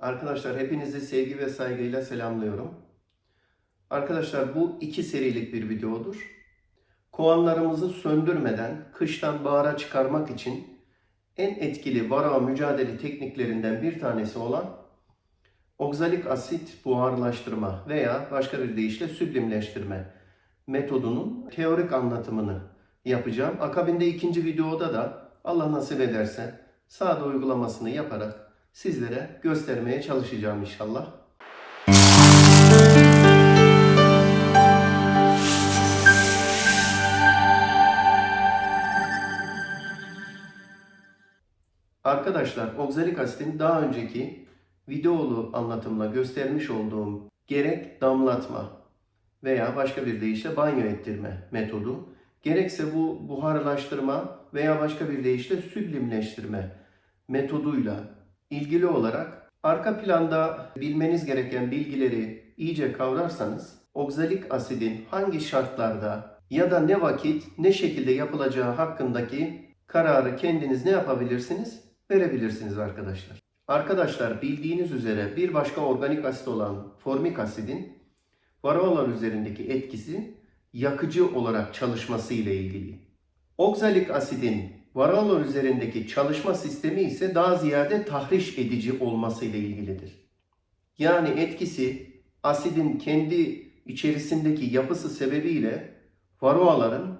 Arkadaşlar hepinizi sevgi ve saygıyla selamlıyorum. Arkadaşlar bu iki serilik bir videodur. Kovanlarımızı söndürmeden kıştan bahara çıkarmak için en etkili varroa mücadele tekniklerinden bir tanesi olan oksalik asit buharlaştırma veya başka bir deyişle süblimleştirme metodunun teorik anlatımını yapacağım. Akabinde ikinci videoda da Allah nasip ederse sahada uygulamasını yaparak sizlere göstermeye çalışacağım inşallah. Arkadaşlar oksalik asitin daha önceki videolu anlatımla göstermiş olduğum gerek damlatma veya başka bir deyişle banyo ettirme metodu, gerekse bu buharlaştırma veya başka bir deyişle süblimleştirme metoduyla ilgili olarak arka planda bilmeniz gereken bilgileri iyice kavrarsanız oksalik asidin hangi şartlarda ya da ne vakit ne şekilde yapılacağı hakkındaki kararı kendiniz ne yapabilirsiniz? Verebilirsiniz arkadaşlar. Arkadaşlar bildiğiniz üzere bir başka organik asit olan formik asidin varroalar üzerindeki etkisi yakıcı olarak çalışması ile ilgili. Oksalik asidin varroalar üzerindeki çalışma sistemi ise daha ziyade tahriş edici olması ile ilgilidir. Yani etkisi asidin kendi içerisindeki yapısı sebebiyle varroaların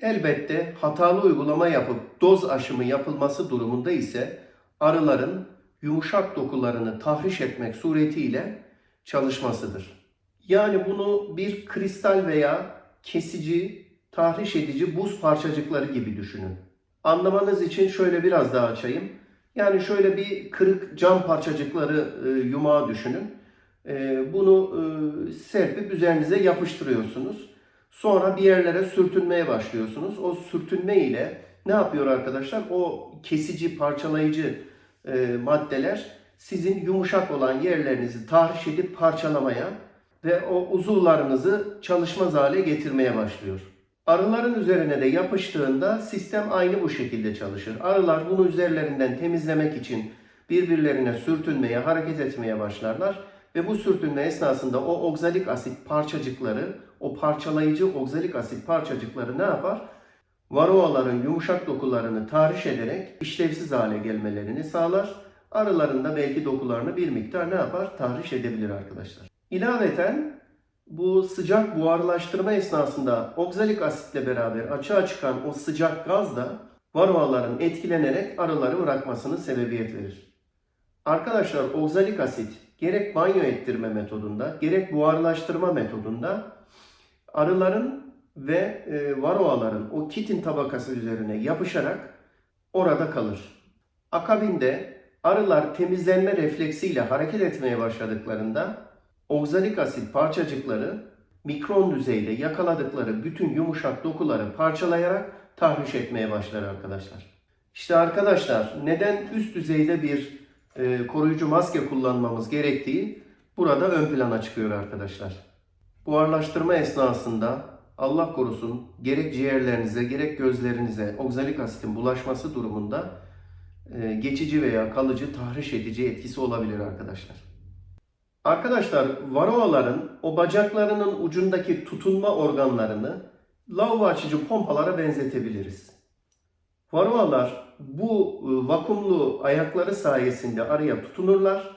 elbette hatalı uygulama yapıp doz aşımı yapılması durumunda ise arıların yumuşak dokularını tahriş etmek suretiyle çalışmasıdır. Yani bunu bir kristal veya kesici, tahriş edici buz parçacıkları gibi düşünün. Anlamanız için şöyle biraz daha açayım. Yani şöyle bir kırık cam parçacıkları e, yumağı düşünün. E, bunu e, serpip üzerinize yapıştırıyorsunuz. Sonra bir yerlere sürtünmeye başlıyorsunuz. O sürtünme ile ne yapıyor arkadaşlar? O kesici, parçalayıcı e, maddeler sizin yumuşak olan yerlerinizi tahriş edip parçalamaya ve o uzuvlarınızı çalışmaz hale getirmeye başlıyor. Arıların üzerine de yapıştığında sistem aynı bu şekilde çalışır. Arılar bunu üzerlerinden temizlemek için birbirlerine sürtünmeye, hareket etmeye başlarlar ve bu sürtünme esnasında o oksalik asit parçacıkları, o parçalayıcı oksalik asit parçacıkları ne yapar? Varroaların yumuşak dokularını tahriş ederek işlevsiz hale gelmelerini sağlar. Arıların da belki dokularını bir miktar ne yapar? Tahriş edebilir arkadaşlar. İlaveten bu sıcak buharlaştırma esnasında oksalik asitle beraber açığa çıkan o sıcak gaz da varroaların etkilenerek arıları bırakmasını sebebiyet verir. Arkadaşlar oksalik asit gerek banyo ettirme metodunda gerek buharlaştırma metodunda arıların ve e, varroaların o kitin tabakası üzerine yapışarak orada kalır. Akabinde arılar temizlenme refleksiyle hareket etmeye başladıklarında oksalik asit parçacıkları mikron düzeyde yakaladıkları bütün yumuşak dokuları parçalayarak tahriş etmeye başlar arkadaşlar. İşte arkadaşlar neden üst düzeyde bir e, koruyucu maske kullanmamız gerektiği burada ön plana çıkıyor arkadaşlar. Buharlaştırma esnasında Allah korusun gerek ciğerlerinize gerek gözlerinize oksalik asitin bulaşması durumunda e, geçici veya kalıcı tahriş edici etkisi olabilir arkadaşlar. Arkadaşlar varroaların o bacaklarının ucundaki tutunma organlarını lavabo açıcı pompalara benzetebiliriz. Varroalar bu e, vakumlu ayakları sayesinde arıya tutunurlar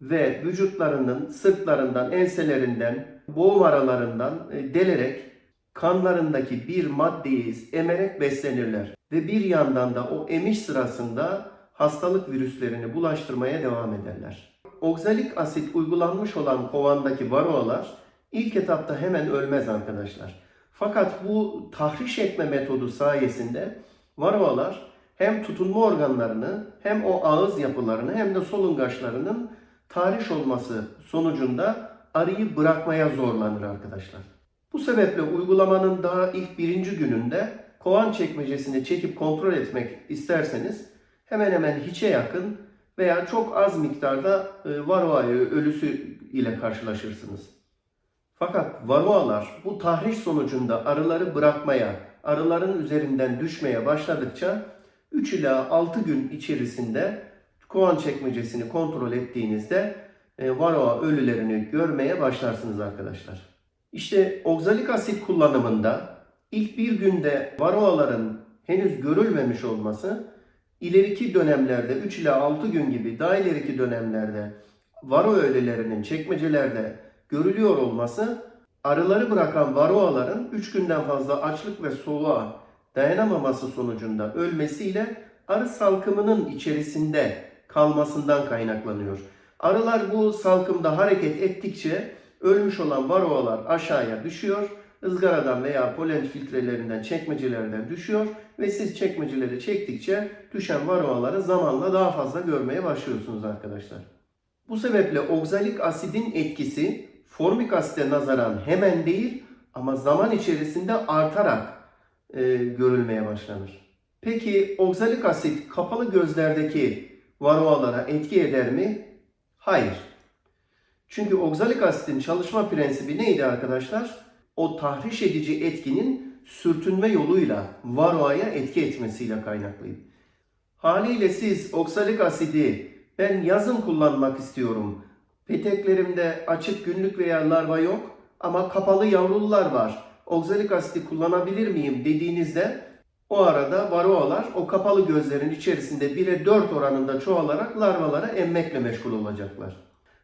ve vücutlarının sırtlarından, enselerinden, boğum aralarından e, delerek kanlarındaki bir maddeyi emerek beslenirler. Ve bir yandan da o emiş sırasında hastalık virüslerini bulaştırmaya devam ederler. Oksalik asit uygulanmış olan kovandaki varroalar ilk etapta hemen ölmez arkadaşlar. Fakat bu tahriş etme metodu sayesinde varroalar hem tutunma organlarını hem o ağız yapılarını hem de solungaçlarının tahriş olması sonucunda arıyı bırakmaya zorlanır arkadaşlar. Bu sebeple uygulamanın daha ilk birinci gününde kovan çekmecesini çekip kontrol etmek isterseniz hemen hemen hiçe yakın veya çok az miktarda e, varroa ölüsü ile karşılaşırsınız. Fakat varroalar bu tahriş sonucunda arıları bırakmaya, arıların üzerinden düşmeye başladıkça 3 ila 6 gün içerisinde kovan çekmecesini kontrol ettiğinizde e, varroa ölülerini görmeye başlarsınız arkadaşlar. İşte oksalik asit kullanımında ilk bir günde varroaların henüz görülmemiş olması ileriki dönemlerde 3 ila 6 gün gibi daha ileriki dönemlerde varo ölülerinin çekmecelerde görülüyor olması arıları bırakan varroaların 3 günden fazla açlık ve soğuğa dayanamaması sonucunda ölmesiyle arı salkımının içerisinde kalmasından kaynaklanıyor. Arılar bu salkımda hareket ettikçe ölmüş olan varroalar aşağıya düşüyor. Izgaradan veya polen filtrelerinden, çekmecelerden düşüyor ve siz çekmeceleri çektikçe düşen varroaları zamanla daha fazla görmeye başlıyorsunuz arkadaşlar. Bu sebeple oksalik asidin etkisi formik asite nazaran hemen değil ama zaman içerisinde artarak e, görülmeye başlanır. Peki oksalik asit kapalı gözlerdeki varroalara etki eder mi? Hayır. Çünkü oksalik asitin çalışma prensibi neydi arkadaşlar? O tahriş edici etkinin sürtünme yoluyla varroaya etki etmesiyle kaynaklıydı. Haliyle siz oksalik asidi ben yazın kullanmak istiyorum. Peteklerimde açık günlük veya larva yok ama kapalı yavrulular var. Oksalik asidi kullanabilir miyim dediğinizde o arada varroalar o kapalı gözlerin içerisinde 1'e 4 oranında çoğalarak larvalara emmekle meşgul olacaklar.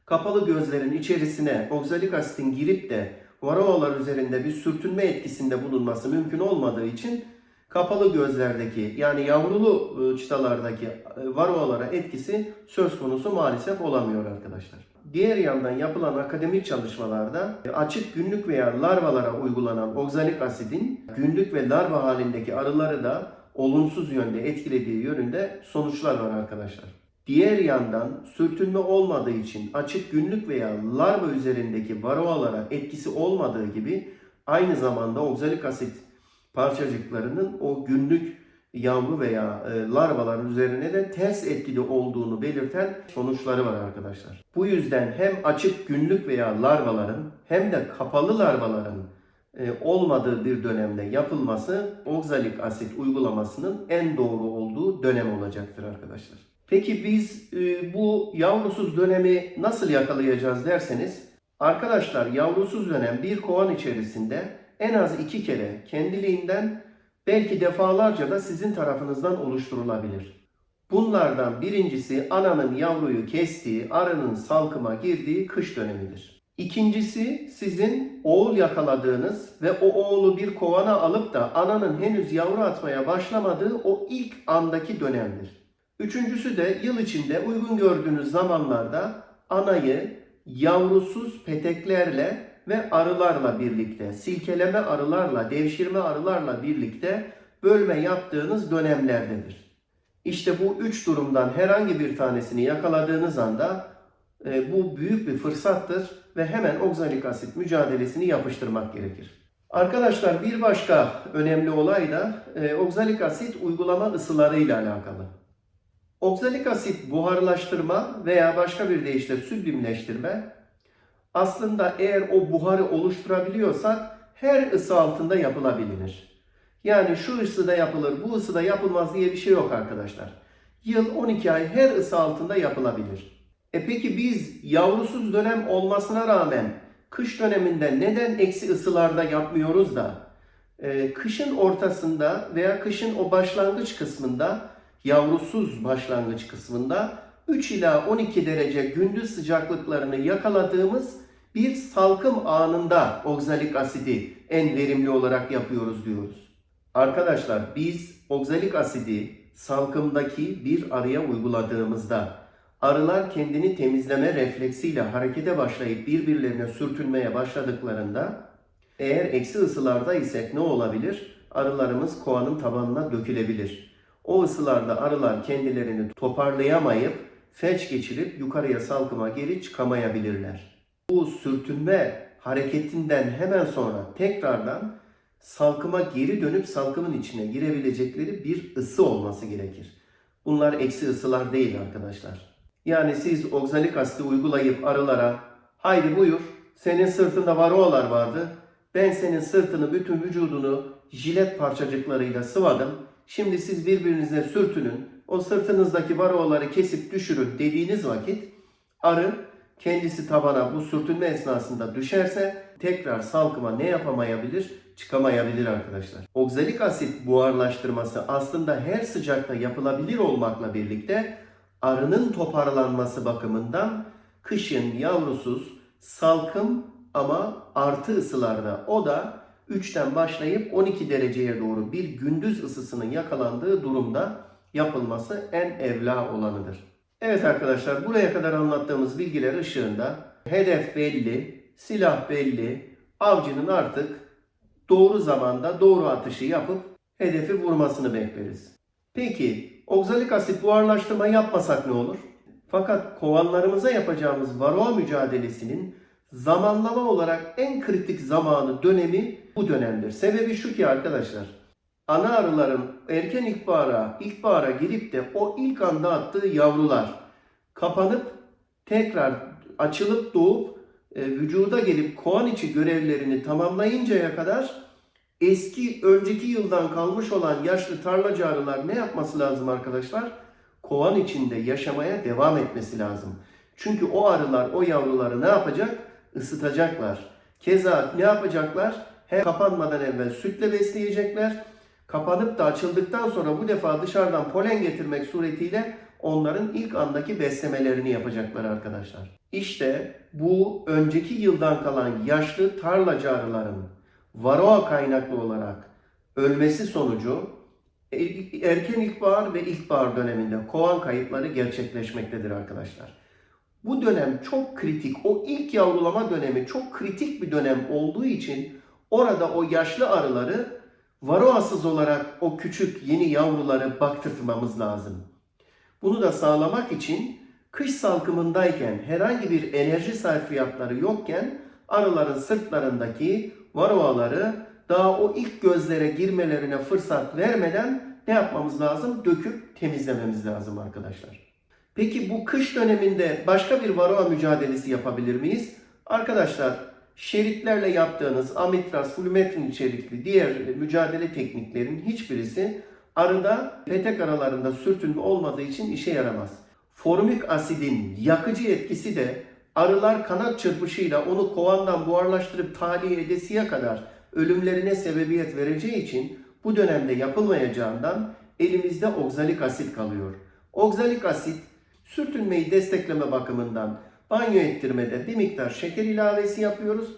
Kapalı gözlerin içerisine oksalik asitin girip de varroalar üzerinde bir sürtünme etkisinde bulunması mümkün olmadığı için kapalı gözlerdeki yani yavrulu e, çıtalardaki e, varroalara etkisi söz konusu maalesef olamıyor arkadaşlar. Diğer yandan yapılan akademik çalışmalarda e, açık günlük veya larvalara uygulanan oksalik asidin günlük ve larva halindeki arıları da olumsuz yönde etkilediği yönünde sonuçlar var arkadaşlar. Diğer yandan sürtünme olmadığı için açık günlük veya larva üzerindeki varroalara etkisi olmadığı gibi aynı zamanda oksalik asit parçacıklarının o günlük yavru veya e, larvaların üzerine de ters etkili olduğunu belirten sonuçları var arkadaşlar. Bu yüzden hem açık günlük veya larvaların hem de kapalı larvaların e, olmadığı bir dönemde yapılması oksalik asit uygulamasının en doğru olduğu dönem olacaktır arkadaşlar. Peki biz e, bu yavrusuz dönemi nasıl yakalayacağız derseniz arkadaşlar yavrusuz dönem bir kovan içerisinde en az iki kere kendiliğinden belki defalarca da sizin tarafınızdan oluşturulabilir. Bunlardan birincisi ananın yavruyu kestiği, arının salkıma girdiği kış dönemidir. İkincisi sizin oğul yakaladığınız ve o oğlu bir kovana alıp da ananın henüz yavru atmaya başlamadığı o ilk andaki dönemdir. Üçüncüsü de yıl içinde uygun gördüğünüz zamanlarda anayı yavrusuz peteklerle ve arılarla birlikte, silkeleme arılarla, devşirme arılarla birlikte bölme yaptığınız dönemlerdedir. İşte bu üç durumdan herhangi bir tanesini yakaladığınız anda e, bu büyük bir fırsattır ve hemen oksalik asit mücadelesini yapıştırmak gerekir. Arkadaşlar bir başka önemli olay da e, oksalik asit uygulama ısılarıyla alakalı. Oksalik asit buharlaştırma veya başka bir deyişle süblimleştirme aslında eğer o buharı oluşturabiliyorsak her ısı altında yapılabilir. Yani şu ısıda yapılır, bu ısıda yapılmaz diye bir şey yok arkadaşlar. Yıl 12 ay her ısı altında yapılabilir. E peki biz yavrusuz dönem olmasına rağmen kış döneminde neden eksi ısılarda yapmıyoruz da e, kışın ortasında veya kışın o başlangıç kısmında yavrusuz başlangıç kısmında 3 ila 12 derece gündüz sıcaklıklarını yakaladığımız bir salkım anında oksalik asidi en verimli olarak yapıyoruz diyoruz. Arkadaşlar biz oksalik asidi salkımdaki bir arıya uyguladığımızda arılar kendini temizleme refleksiyle harekete başlayıp birbirlerine sürtünmeye başladıklarında eğer eksi ısılarda isek ne olabilir? Arılarımız kovanın tabanına dökülebilir. O ısılarda arılar kendilerini toparlayamayıp felç geçirip yukarıya salkıma geri çıkamayabilirler. Bu sürtünme hareketinden hemen sonra tekrardan salkıma geri dönüp salkımın içine girebilecekleri bir ısı olması gerekir. Bunlar eksi ısılar değil arkadaşlar. Yani siz oksalik asidi uygulayıp arılara haydi buyur senin sırtında varoalar vardı. Ben senin sırtını bütün vücudunu jilet parçacıklarıyla sıvadım. Şimdi siz birbirinize sürtünün o sırtınızdaki varoları kesip düşürün dediğiniz vakit arı kendisi tabana bu sürtünme esnasında düşerse tekrar salkıma ne yapamayabilir? Çıkamayabilir arkadaşlar. Oksalik asit buharlaştırması aslında her sıcakta yapılabilir olmakla birlikte arının toparlanması bakımından kışın yavrusuz salkım ama artı ısılarda o da 3'ten başlayıp 12 dereceye doğru bir gündüz ısısının yakalandığı durumda yapılması en evla olanıdır. Evet arkadaşlar buraya kadar anlattığımız bilgiler ışığında hedef belli, silah belli, avcının artık doğru zamanda doğru atışı yapıp hedefi vurmasını bekleriz. Peki oksalik asit buharlaştırma yapmasak ne olur? Fakat kovanlarımıza yapacağımız varoa mücadelesinin zamanlama olarak en kritik zamanı dönemi bu dönemdir. Sebebi şu ki arkadaşlar ana arıların erken ilkbahara, ilkbahara girip de o ilk anda attığı yavrular kapanıp tekrar açılıp doğup e, vücuda gelip kovan içi görevlerini tamamlayıncaya kadar eski önceki yıldan kalmış olan yaşlı tarlacı arılar ne yapması lazım arkadaşlar? Kovan içinde yaşamaya devam etmesi lazım. Çünkü o arılar o yavruları ne yapacak? Isıtacaklar. Keza ne yapacaklar? Hem kapanmadan evvel sütle besleyecekler. Kapanıp da açıldıktan sonra bu defa dışarıdan polen getirmek suretiyle onların ilk andaki beslemelerini yapacaklar arkadaşlar. İşte bu önceki yıldan kalan yaşlı tarlacı arıların varoa kaynaklı olarak ölmesi sonucu e- erken ilkbahar ve ilkbahar döneminde kovan kayıpları gerçekleşmektedir arkadaşlar. Bu dönem çok kritik, o ilk yavrulama dönemi çok kritik bir dönem olduğu için orada o yaşlı arıları varoasız olarak o küçük yeni yavruları baktırtmamız lazım. Bunu da sağlamak için kış salkımındayken herhangi bir enerji sarfiyatları yokken arıların sırtlarındaki varoaları daha o ilk gözlere girmelerine fırsat vermeden ne yapmamız lazım? Döküp temizlememiz lazım arkadaşlar. Peki bu kış döneminde başka bir varoa mücadelesi yapabilir miyiz? Arkadaşlar şeritlerle yaptığınız amitraz, fulmetrin içerikli diğer mücadele tekniklerin hiçbirisi arıda petek aralarında sürtünme olmadığı için işe yaramaz. Formik asidin yakıcı etkisi de arılar kanat çırpışıyla onu kovandan buharlaştırıp tahliye edesiye kadar ölümlerine sebebiyet vereceği için bu dönemde yapılmayacağından elimizde oksalik asit kalıyor. Oksalik asit sürtünmeyi destekleme bakımından banyo ettirmede bir miktar şeker ilavesi yapıyoruz.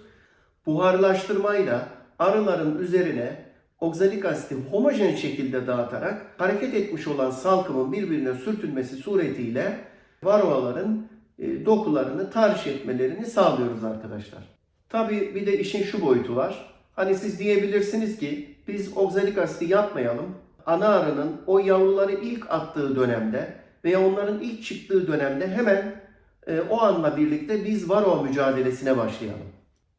Buharlaştırmayla arıların üzerine oksalik asiti homojen şekilde dağıtarak hareket etmiş olan salkımın birbirine sürtünmesi suretiyle varoaların e, dokularını tahriş etmelerini sağlıyoruz arkadaşlar. Tabi bir de işin şu boyutu var. Hani siz diyebilirsiniz ki biz oksalik asiti yapmayalım. Ana arının o yavruları ilk attığı dönemde veya onların ilk çıktığı dönemde hemen e, o anla birlikte biz varoa mücadelesine başlayalım.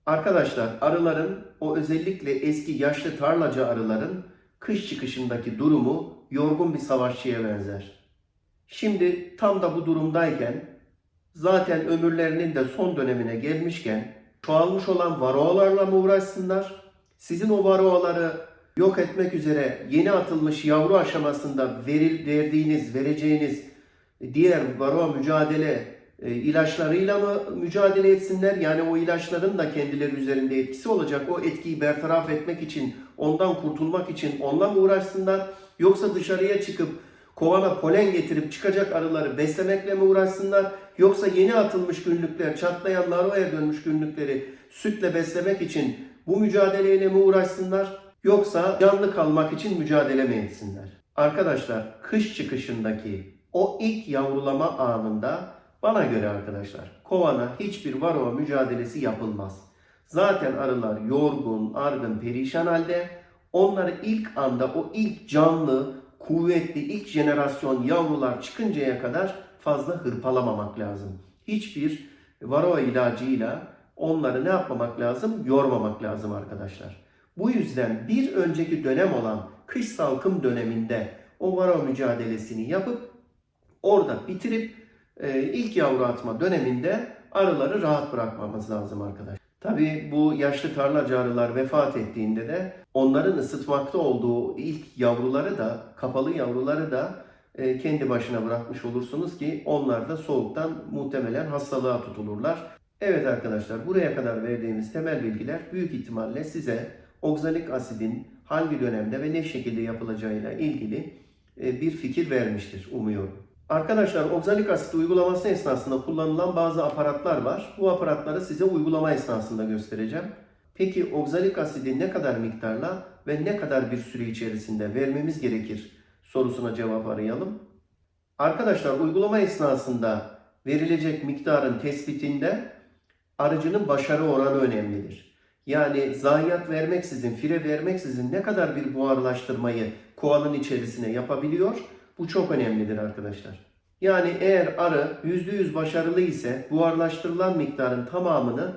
Arkadaşlar arıların o özellikle eski yaşlı tarlacı arıların kış çıkışındaki durumu yorgun bir savaşçıya benzer. Şimdi tam da bu durumdayken zaten ömürlerinin de son dönemine gelmişken çoğalmış olan varoalarla mı uğraşsınlar? Sizin o varoaları yok etmek üzere yeni atılmış yavru aşamasında veril, verdiğiniz, vereceğiniz diğer varoa mücadele ilaçlarıyla mı mücadele etsinler? Yani o ilaçların da kendileri üzerinde etkisi olacak. O etkiyi bertaraf etmek için, ondan kurtulmak için onunla mı uğraşsınlar? Yoksa dışarıya çıkıp kovana polen getirip çıkacak arıları beslemekle mi uğraşsınlar? Yoksa yeni atılmış günlükler, çatlayan laroya dönmüş günlükleri sütle beslemek için bu mücadeleyle mi uğraşsınlar? Yoksa canlı kalmak için mücadele mi etsinler? Arkadaşlar kış çıkışındaki o ilk yavrulama anında bana göre arkadaşlar kovana hiçbir varoa mücadelesi yapılmaz. Zaten arılar yorgun, argın, perişan halde onları ilk anda o ilk canlı, kuvvetli ilk jenerasyon yavrular çıkıncaya kadar fazla hırpalamamak lazım. Hiçbir varoa ilacıyla onları ne yapmamak lazım? Yormamak lazım arkadaşlar. Bu yüzden bir önceki dönem olan kış salkım döneminde o varoa mücadelesini yapıp orada bitirip ilk yavru atma döneminde arıları rahat bırakmamız lazım arkadaşlar. Tabii bu yaşlı tarlacı arılar vefat ettiğinde de onların ısıtmakta olduğu ilk yavruları da kapalı yavruları da e, kendi başına bırakmış olursunuz ki onlar da soğuktan muhtemelen hastalığa tutulurlar. Evet arkadaşlar buraya kadar verdiğimiz temel bilgiler büyük ihtimalle size oksalik asidin hangi dönemde ve ne şekilde yapılacağıyla ilgili e, bir fikir vermiştir umuyorum. Arkadaşlar oksalik asit uygulaması esnasında kullanılan bazı aparatlar var. Bu aparatları size uygulama esnasında göstereceğim. Peki oksalik asidi ne kadar miktarla ve ne kadar bir süre içerisinde vermemiz gerekir sorusuna cevap arayalım. Arkadaşlar uygulama esnasında verilecek miktarın tespitinde arıcının başarı oranı önemlidir. Yani zayiat vermeksizin, fire vermeksizin ne kadar bir buharlaştırmayı kovanın içerisine yapabiliyor? Bu çok önemlidir arkadaşlar. Yani eğer arı %100 başarılı ise buharlaştırılan miktarın tamamını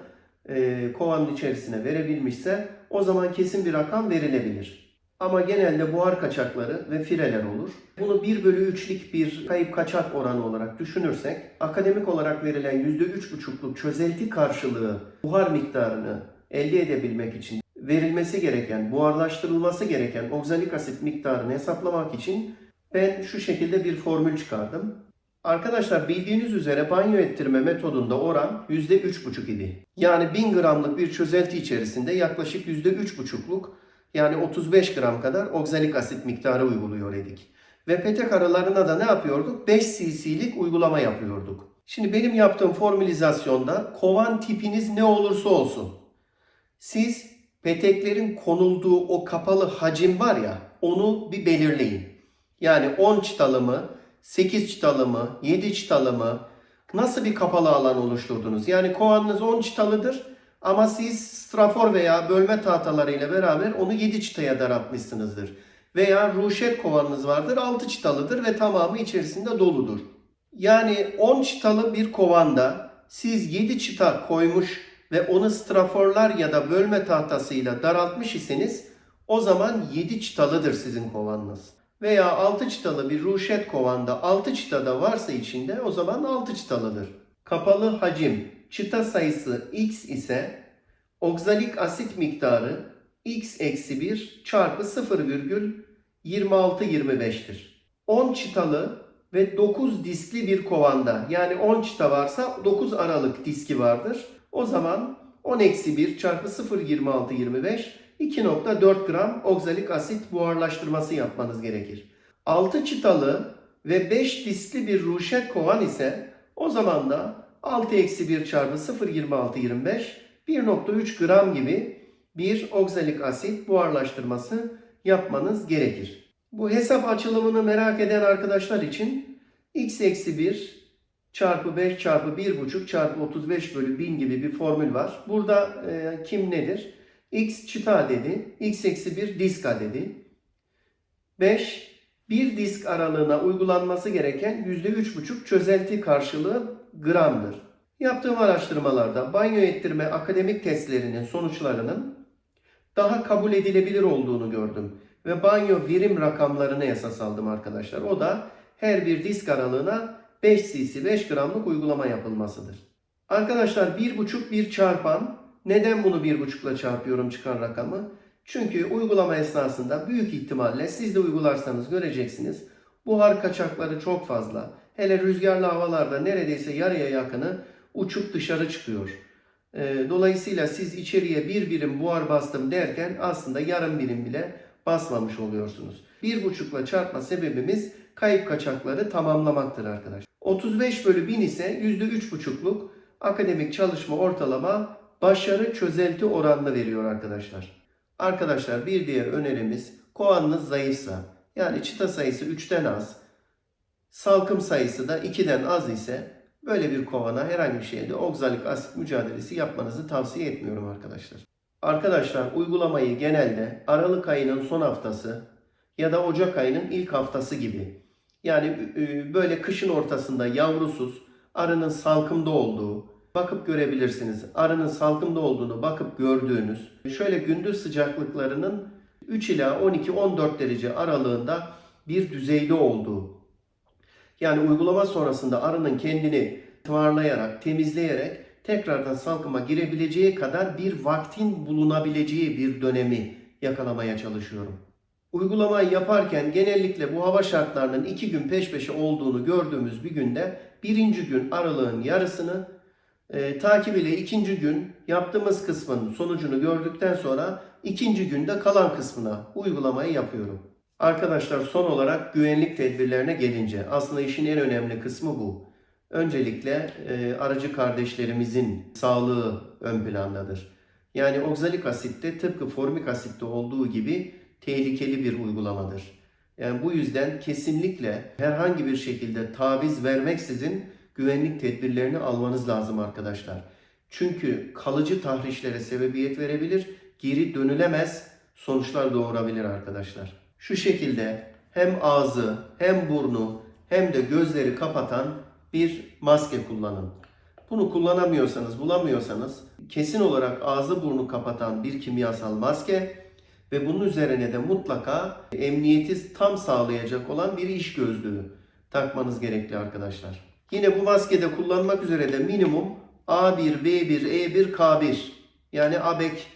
e, kovanın içerisine verebilmişse o zaman kesin bir rakam verilebilir. Ama genelde buhar kaçakları ve fireler olur. Bunu 1 bölü 3'lik bir kayıp kaçak oranı olarak düşünürsek akademik olarak verilen %3,5'luk çözelti karşılığı buhar miktarını elde edebilmek için verilmesi gereken, buharlaştırılması gereken oksalik asit miktarını hesaplamak için ben şu şekilde bir formül çıkardım. Arkadaşlar bildiğiniz üzere banyo ettirme metodunda oran %3,5 idi. Yani 1000 gramlık bir çözelti içerisinde yaklaşık %3,5'luk yani 35 gram kadar oksalik asit miktarı uyguluyor idik. Ve petek arılarına da ne yapıyorduk? 5 cc'lik uygulama yapıyorduk. Şimdi benim yaptığım formülizasyonda kovan tipiniz ne olursa olsun. Siz peteklerin konulduğu o kapalı hacim var ya onu bir belirleyin. Yani 10 çıtalı mı, 8 çıtalı mı, 7 çıtalı mı? Nasıl bir kapalı alan oluşturdunuz? Yani kovanınız 10 çıtalıdır ama siz strafor veya bölme tahtalarıyla beraber onu 7 çıtaya daraltmışsınızdır. Veya ruşet kovanınız vardır 6 çıtalıdır ve tamamı içerisinde doludur. Yani 10 çıtalı bir kovanda siz 7 çıta koymuş ve onu straforlar ya da bölme tahtasıyla daraltmış iseniz o zaman 7 çıtalıdır sizin kovanınız veya 6 çıtalı bir ruşet kovanda 6 çıta da varsa içinde o zaman 6 çıtalıdır. Kapalı hacim çıta sayısı x ise oksalik asit miktarı x eksi 1 çarpı 0,2625'tir. 10 çıtalı ve 9 diskli bir kovanda yani 10 çıta varsa 9 aralık diski vardır. O zaman 10 eksi 1 çarpı 0,2625 2.4 gram oksalik asit buharlaştırması yapmanız gerekir. 6 çıtalı ve 5 diskli bir ruşet kovan ise o zaman da 6 eksi 1 çarpı 0.2625 1.3 gram gibi bir oksalik asit buharlaştırması yapmanız gerekir. Bu hesap açılımını merak eden arkadaşlar için x eksi 1 çarpı 5 çarpı 1.5 çarpı 35 bölü 1000 gibi bir formül var. Burada e, kim nedir? X çıta dedi. x eksi 1 diska dedi. 5 bir disk aralığına uygulanması gereken %3,5 çözelti karşılığı gramdır. Yaptığım araştırmalarda banyo ettirme akademik testlerinin sonuçlarının daha kabul edilebilir olduğunu gördüm. Ve banyo verim rakamlarını esas aldım arkadaşlar. O da her bir disk aralığına 5 cc 5 gramlık uygulama yapılmasıdır. Arkadaşlar 1,5 bir çarpan neden bunu 1,5 ile çarpıyorum çıkan rakamı? Çünkü uygulama esnasında büyük ihtimalle siz de uygularsanız göreceksiniz. Buhar kaçakları çok fazla. Hele rüzgarlı havalarda neredeyse yarıya yakını uçup dışarı çıkıyor. Ee, Dolayısıyla siz içeriye bir birim buhar bastım derken aslında yarım birim bile basmamış oluyorsunuz. 1,5 ile çarpma sebebimiz kayıp kaçakları tamamlamaktır arkadaşlar. 35 bölü 1000 ise %3,5'luk akademik çalışma ortalama başarı çözelti oranını veriyor arkadaşlar. Arkadaşlar bir diğer önerimiz kovanınız zayıfsa yani çıta sayısı 3'ten az, salkım sayısı da 2'den az ise böyle bir kovana herhangi bir şeyde oksalik asit mücadelesi yapmanızı tavsiye etmiyorum arkadaşlar. Arkadaşlar uygulamayı genelde Aralık ayının son haftası ya da Ocak ayının ilk haftası gibi yani e, böyle kışın ortasında yavrusuz arının salkımda olduğu bakıp görebilirsiniz. Arının salkımda olduğunu bakıp gördüğünüz şöyle gündüz sıcaklıklarının 3 ila 12-14 derece aralığında bir düzeyde olduğu. Yani uygulama sonrasında arının kendini tımarlayarak, temizleyerek tekrardan salkıma girebileceği kadar bir vaktin bulunabileceği bir dönemi yakalamaya çalışıyorum. Uygulamayı yaparken genellikle bu hava şartlarının iki gün peş peşe olduğunu gördüğümüz bir günde birinci gün aralığın yarısını e, takip ile ikinci gün yaptığımız kısmın sonucunu gördükten sonra ikinci günde kalan kısmına uygulamayı yapıyorum. Arkadaşlar son olarak güvenlik tedbirlerine gelince aslında işin en önemli kısmı bu. Öncelikle e, aracı kardeşlerimizin sağlığı ön plandadır. Yani oksalik asitte tıpkı formik asitte olduğu gibi tehlikeli bir uygulamadır. Yani bu yüzden kesinlikle herhangi bir şekilde taviz vermeksizin güvenlik tedbirlerini almanız lazım arkadaşlar. Çünkü kalıcı tahrişlere sebebiyet verebilir, geri dönülemez sonuçlar doğurabilir arkadaşlar. Şu şekilde hem ağzı, hem burnu, hem de gözleri kapatan bir maske kullanın. Bunu kullanamıyorsanız, bulamıyorsanız kesin olarak ağzı burnu kapatan bir kimyasal maske ve bunun üzerine de mutlaka emniyeti tam sağlayacak olan bir iş gözlüğü takmanız gerekli arkadaşlar. Yine bu maskede kullanmak üzere de minimum A1, B1, E1, K1 yani ABEK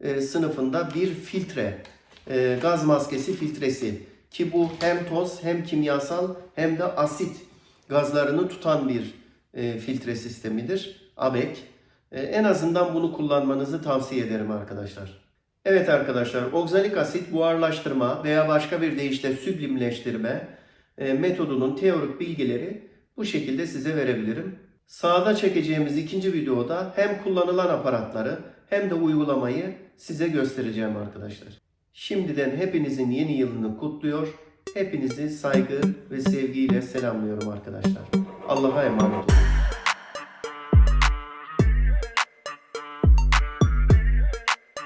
e, sınıfında bir filtre, e, gaz maskesi filtresi ki bu hem toz hem kimyasal hem de asit gazlarını tutan bir e, filtre sistemidir. ABEK. E, en azından bunu kullanmanızı tavsiye ederim arkadaşlar. Evet arkadaşlar, oksalik asit buharlaştırma veya başka bir deyişle süblimleştirme metodunun teorik bilgileri bu şekilde size verebilirim. Sağda çekeceğimiz ikinci videoda hem kullanılan aparatları hem de uygulamayı size göstereceğim arkadaşlar. Şimdiden hepinizin yeni yılını kutluyor. Hepinizi saygı ve sevgiyle selamlıyorum arkadaşlar. Allah'a emanet olun.